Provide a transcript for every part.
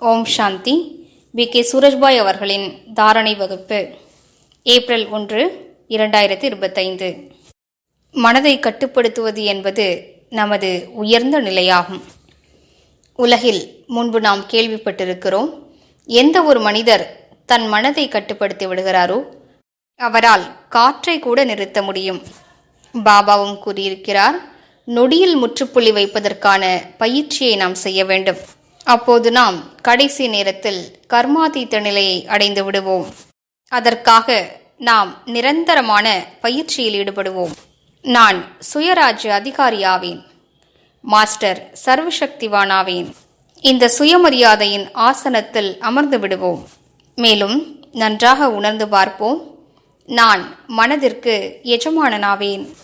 Om Shanti. We. K. Surajbhai அவர்களின் தாரணை வகுப்பு. ஏப்ரல் ஒன்று இரண்டாயிரத்தி இருபத்தைந்து மனதை கட்டுப்படுத்துவது என்பது நமது உயர்ந்த நிலையாகும். உலகில் முன்பு நாம் கேள்விப்பட்டிருக்கிறோம் எந்த ஒரு மனிதர் தன் மனதை கட்டுப்படுத்தி விடுகிறாரோ அவரால் காற்றை கூட நிறுத்த முடியும். பாபாவும் கூறியிருக்கிறார் நொடியில் முற்றுப்புள்ளி வைப்பதற்கான பயிற்சியை நாம் செய்ய வேண்டும். அப்போது நாம் கடைசி நேரத்தில் கர்மாதீத்த நிலையை அடைந்து விடுவோம். அதற்காக நாம் நிரந்தரமான பயிற்சியில் ஈடுபடுவோம். நான் சுயராஜ்ய அதிகாரியாவேன். மாஸ்டர் சர்வசக்திவானாவேன். இந்த சுயமரியாதையின் ஆசனத்தில் அமர்ந்து விடுவோம். மேலும் நன்றாக உணர்ந்து பார்ப்போம். நான் மனதிற்கு எஜமானனாவேன்.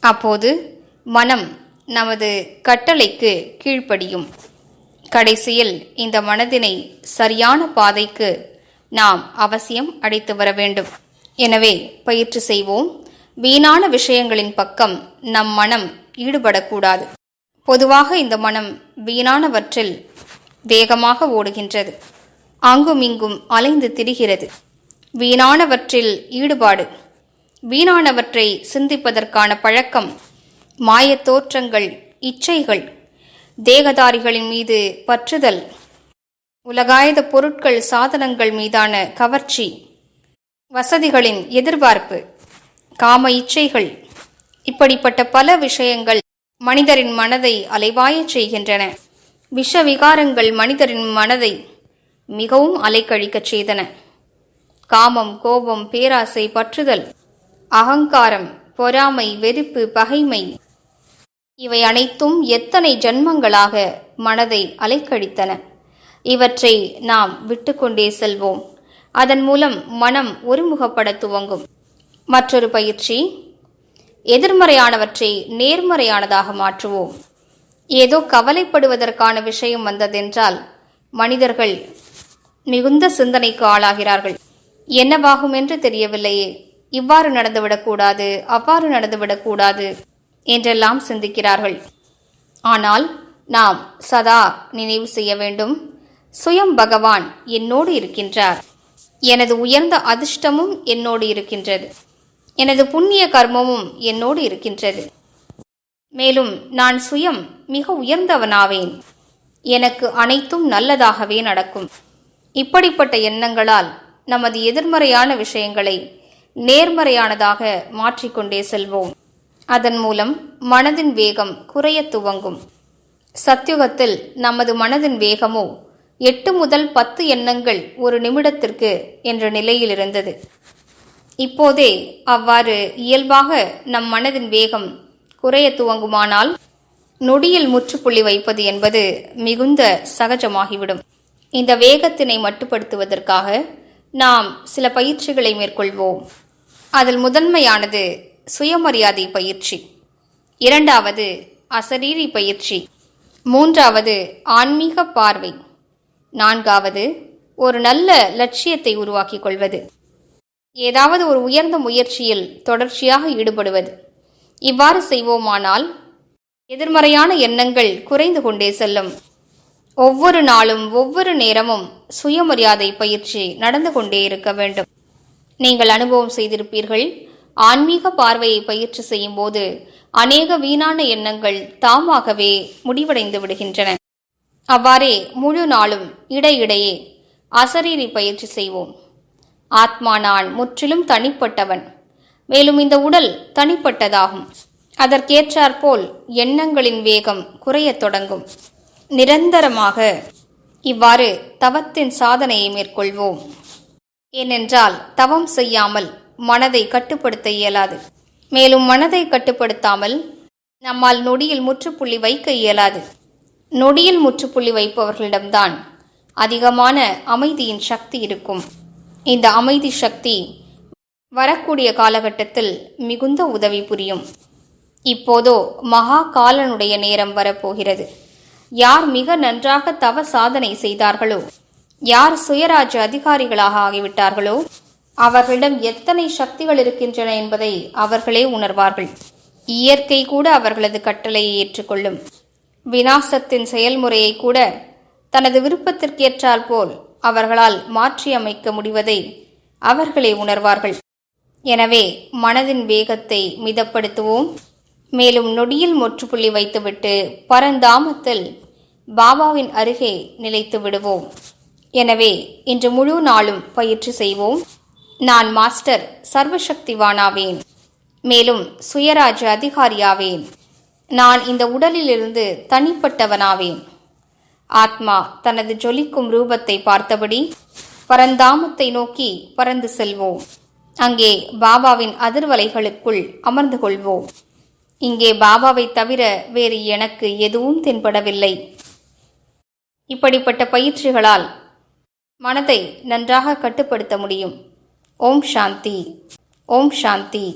அப்போது மனம் நமது கட்டளைக்கு கீழ்ப்படியும். கடைசியில் இந்த மனதினை சரியான பாதைக்கு நாம் அவசியம் அடைத்து வர வேண்டும். எனவே பயிற்சி செய்வோம். வீணான விஷயங்களின் பக்கம் நம் மனம் ஈடுபடக்கூடாது. பொதுவாக இந்த மனம் வீணானவற்றில் வேகமாக ஓடுகின்றது. அங்குமிங்கும் அலைந்து திரிகிறது. வீணானவற்றில் ஈடுபாடு. வீணானவற்றை சிந்திப்பதற்கான பழக்கம் மாயத் தோற்றங்கள் இச்சைகள் தேகதாரிகளின் மீது பற்றுதல். உலகாயத பொருட்கள் சாதனங்கள் மீதான கவர்ச்சி. வசதிகளின் எதிர்பார்ப்பு. காம இச்சைகள். இப்படிப்பட்ட பல விஷயங்கள் மனிதரின் மனதை அலைவாயச் செய்கின்றன. விஷ விகாரங்கள் மனிதரின் மனதை மிகவும் அலைக்கழிக்கச் செய்தன. காமம் கோபம் பேராசை பற்றுதல். அகங்காரம் பொறாமை வெறுப்பு பகைமை இவை அனைத்தும் எத்தனை ஜன்மங்களாக மனதை அலைக்கழித்தன? இவற்றை நாம் விட்டுக்கொண்டே செல்வோம். அதன் மூலம் மனம் ஒருமுகப்பட துவங்கும். மற்றொரு பயிற்சி எதிர்மறையானவற்றை நேர்மறையானதாக மாற்றுவோம். ஏதோ கவலைப்படுவதற்கான விஷயம் வந்ததென்றால் மனிதர்கள் மிகுந்த சிந்தனைக்கு ஆளாகிறார்கள். என்னவாகும் என்று தெரியவில்லையே. இவ்வாறு நடந்துவிடக்கூடாது அவ்வாறு நடந்துவிடக்கூடாது. என்றெல்லாம் சிந்திக்கிறார்கள். ஆனால் நாம் சதா நினைவு செய்ய வேண்டும். சுயம் பகவான் என்னோடு இருக்கின்றார். எனது உயர்ந்த அதிர்ஷ்டமும் என்னோடு இருக்கின்றது. எனது புண்ணிய கர்மமும் என்னோடு இருக்கின்றது. மேலும் நான் சுயம் மிக உயர்ந்தவனாவேன். எனக்கு அனைத்தும் நல்லதாகவே நடக்கும். இப்படிப்பட்ட எண்ணங்களால் நமது எதிர்மறையான விஷயங்களை நேர்மறையானதாக மாற்றிக்கொண்டே செல்வோம். அதன் மூலம் மனதின் வேகம் குறைய துவங்கும். சத்யுகத்தில் நமது மனதின் வேகமோ எட்டு முதல் பத்து எண்ணங்கள் ஒரு நிமிடத்திற்கு என்ற நிலையில் இருந்தது இப்போதே அவ்வாறு இயல்பாக நம் மனதின் வேகம் குறைய துவங்குமானால் நொடியில் முற்றுப்புள்ளி வைப்பது என்பது மிகுந்த சகஜமாகிவிடும். இந்த வேகத்தினை மட்டுப்படுத்துவதற்காக நாம் சில பயிற்சிகளை மேற்கொள்வோம். அதில் முதன்மையானது சுயமரியாதை பயிற்சி. இரண்டாவது அசரீரி பயிற்சி. மூன்றாவது ஆன்மீக பார்வை. நான்காவது ஒரு நல்ல லட்சியத்தை உருவாக்கிக் கொள்வது. ஏதாவது ஒரு உயர்ந்த முயற்சியில் தொடர்ச்சியாக ஈடுபடுவது. இவ்வாறு செய்வோமானால் எதிர்மறையான எண்ணங்கள் குறைந்து கொண்டே செல்லும். ஒவ்வொரு நாளும் ஒவ்வொரு நேரமும் சுயமரியாதை பயிற்சி நடந்து கொண்டே இருக்க வேண்டும். நீங்கள் அனுபவம் செய்திருப்பீர்கள் ஆன்மீக பார்வையை பயிற்சி செய்யும் போது அநேக வீணான எண்ணங்கள் தாமாகவே முடிவடைந்து விடுகின்றன. அவ்வாறே முழு நாளும் இடையிடையே அசரீரி பயிற்சி செய்வோம். ஆத்மா நான் முற்றிலும் தனிப்பட்டவன். மேலும் இந்த உடல் தனிப்பட்டதாகும். அதற்கேற்றாற்போல் எண்ணங்களின் வேகம் குறையத் தொடங்கும். நிரந்தரமாக இவ்வாறு தவத்தின் சாதனையை மேற்கொள்வோம். ஏனென்றால் தவம் செய்யாமல் மனதை கட்டுப்படுத்த இயலாது. மேலும் மனதை கட்டுப்படுத்தாமல் நம்மால் நொடியில் முற்றுப்புள்ளி வைக்க இயலாது. நொடியில் முற்றுப்புள்ளி வைப்பவர்களிடம்தான் அதிகமான அமைதியின் சக்தி இருக்கும். இந்த அமைதி சக்தி வரக்கூடிய காலகட்டத்தில் மிகுந்த உதவி புரியும். இப்போதோ மகா காலனுடைய நேரம் வரப்போகிறது. யார் மிக நன்றாக தவ சாதனை செய்தார்களோ யார் சுயராஜ்ய அதிகாரிகளாக ஆகிவிட்டார்களோ அவர்களிடம் எத்தனை சக்திகள் இருக்கின்றன என்பதை அவர்களே உணர்வார்கள். இயற்கை கூட அவர்களது கட்டளையை ஏற்றுக்கொள்ளும். வினாசத்தின் செயல்முறையை கூட தனது விருப்பத்திற்கேற்றால் போல் அவர்களால் மாற்றியமைக்க முடிவதை அவர்களே உணர்வார்கள். எனவே மனதின் வேகத்தை மிதப்படுத்துவோம். மேலும் நொடியில் முற்றுப்புள்ளி வைத்துவிட்டு பரந்தாமத்தில் பாபாவின் அருகே நிலைத்து விடுவோம். எனவே இன்று முழு நாளும் பயிற்சி செய்வோம். நான் மாஸ்டர் சர்வசக்திவானாவேன். மேலும் சுயராஜ அதிகாரியாவேன். நான் இந்த உடலிலிருந்து தனிப்பட்டவனாவேன். ஆத்மா தனது ஜொலிக்கும் ரூபத்தை பார்த்தபடி பரந்தாமத்தை நோக்கி பறந்து செல்வோம். அங்கே பாபாவின் அதிர்வலைகளுக்குள் அமர்ந்து கொள்வோம். இங்கே பாபாவை தவிர வேறு எனக்கு எதுவும் தென்படவில்லை. இப்படிப்பட்ட பயிற்சிகளால் மனதை நன்றாக கட்டுப்படுத்த முடியும். ஓம் சாந்தி ஓம் சாந்தி